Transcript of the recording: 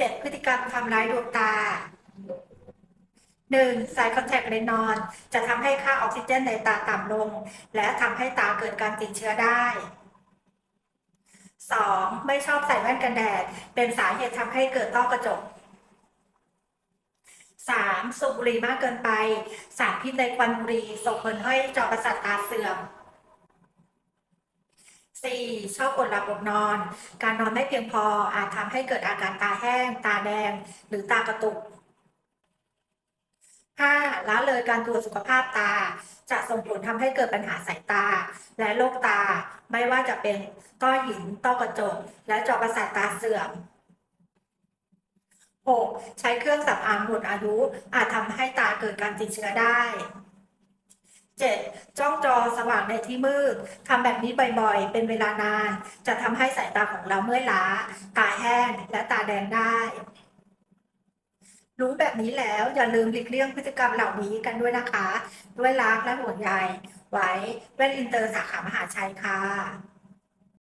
7 พฤติกรรมทำร้ายดวงตา 1. สายคอนแทคเลนส์นอน จะทำให้ค่าออกซิเจนในตาต่ำลง และทำให้ตาเกิดการติดเชื้อได้ 2. ไม่ชอบใส่แว่นกันแดด เป็นสาเหตุทำให้เกิดต้อกระจก 3. สูบบุหรี่มากเกินไป สารพิษในควันบุหรี่ส่งผลให้จอประสาทตาเสื่อม 4. ชอบกดหลับอดนอน การนอนไม่เพียงพออาจทำให้เกิดอาการตาแห้ง ตาแดง หรือตากระตุก 5. ละเลยการตรวจสุขภาพตา จะส่งผลทำให้เกิดปัญหาสายตา และโรคตา ไม่ว่าจะเป็นต้อหิน ต้อกระจก และจอประสาทตาเสื่อม 6. ใช้เครื่องสำอางหมดอายุอาจทำให้ตาเกิดการติดเชื้อได้ สว่างในที่มืดทำแบบนี้บ่อยๆ เป็นเวลานาน จะทำให้สายตาของเราเมื่อยล้า ตาแห้งและตาแดงได้ รู้แบบนี้แล้วอย่าลืมหลีกเลี่ยงพฤติกรรมเหล่านี้กันด้วยนะคะ ด้วยรักและห่วงใยไว้เว้นอินเตอร์สาขามหาชัยค่ะ